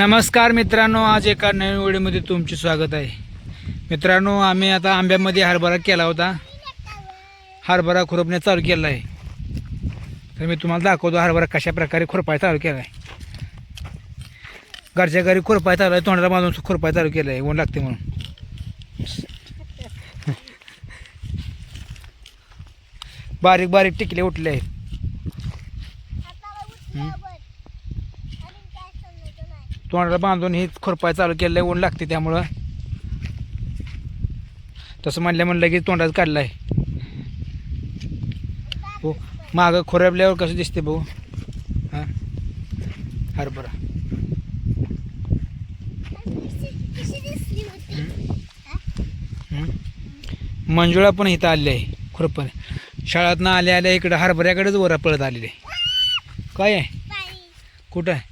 नमस्कार मित्रांनो आज एका नवीन व्हिडिओमध्ये तुमचे स्वागत आहे. मित्रांनो आम्ही आता आंब्यामध्ये हरभरा केला होता. हरभरा खुरपणे चालू केला आहे. तर मी तुम्हाला दाखवतो हरभरा कशा प्रकारे खुरपाय चालू केला आहे घरच्या घरी खुरपाय चालू आहे तोंडाला बांधून खुरपाय चालू केलं आहे ऊन लागते म्हणून. बारीक बारीक टिकले उठले आहेत. तोंडाला बांधून हे खुरपाय चालू केलं ऊन लागते त्यामुळं. तसं म्हणलं म्हणलं की तोंडात काढलं आहे हो मागं खोरपल्यावर कसं दिसते भाऊ हां हरभरा हं? मंजुळा पण इथं आली आहे खुरपण. शाळेतनं आल्या आल्या इकडं हरभऱ्याकडेच वर पळत आलेले. काय आहे? कुठं आहे?